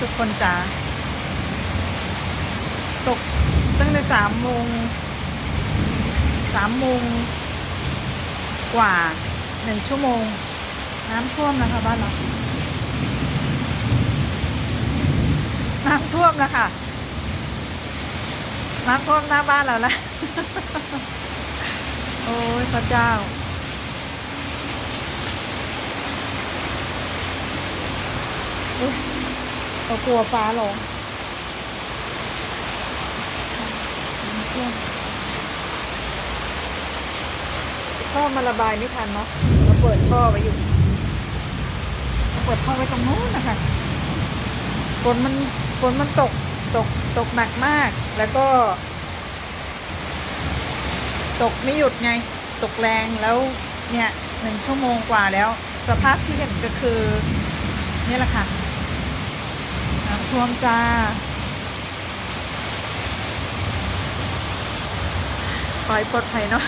ทุกคนจ๋าตกตั้งแต่สามโมงสามโมงกว่าหนึ่งชั่วโมง น้ำท่วมนะคะบ้านเราน้ำท่วมนะคะน้ำท่วมหน้าบ้านเราแล้วโอ้ยพระเจ้าอุ๊ เรากลัวฟ้าลงน้ำท่วมท่อมาระบายไม่ทันเนาะเราเปิดท่อไว้อยู่เราเปิดท่อไว้ตรงนู้นนะคะฝนมันฝนมันตกตกตกหนักมาก แล้วก็ ตกไม่หยุดไง ตกแรงแล้วเนี่ยหนึ่งชั่วโมงกว่าแล้ว สภาพที่เห็นก็คือ นี่แหละค่ะ ท่วมจ้า ปล่อยปลอดภัยเนาะ